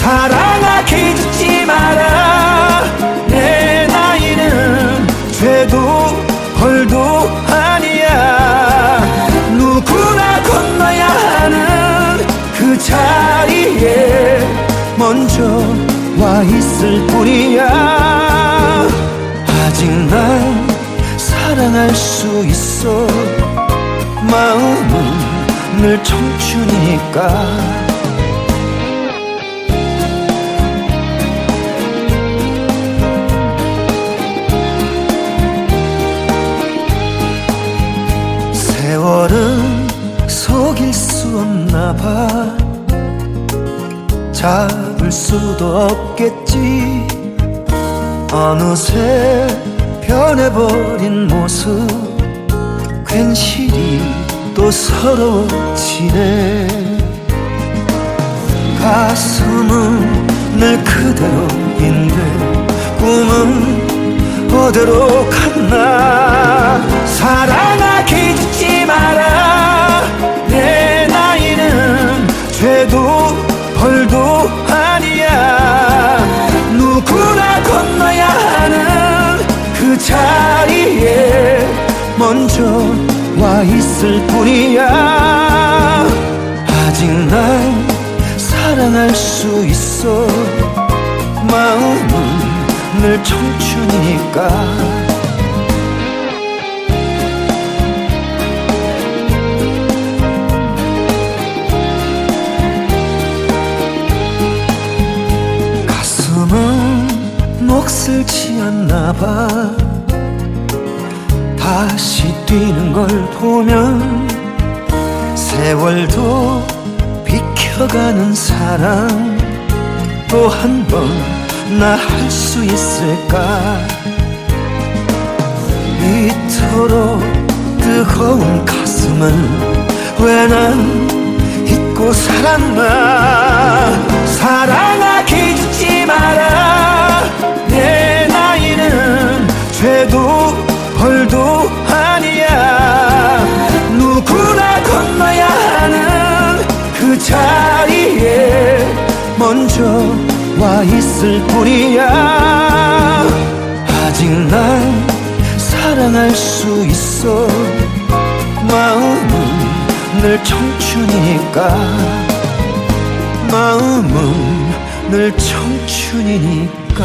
사랑하기 짓지 마라. 내 나이는 죄도 벌도 아니야. 누구나 건너야 하는 그 자리에 먼저 와 있을 뿐이야. 아직 날 사랑할 수 있어. 마음은 늘 청춘이니까. 세월은 속일 수 없나 봐. 잡을 수도 없겠지. 어느새 변해버린 모습. 괜시리 또 서러워지네 가슴은 늘 그대로인데 꿈은 어디로 갔나. 사랑 먼저 와 있을 뿐이야. 아직 날 사랑할 수 있어. 마음은 늘 청춘이니까. 몫을지 않나 봐 걸 보면 세월도 비켜가는 사랑. 또 한 번 나 할 수 있을까? 이토록 뜨거운 가슴을 왜 난 잊고 살았나? 사랑하기 짓지 마라. 내 나이는 죄도 벌도 먼저 와 있을 뿐이야. 아직 날 사랑할 수 있어. 마음은 늘 청춘이니까. 마음은 늘 청춘이니까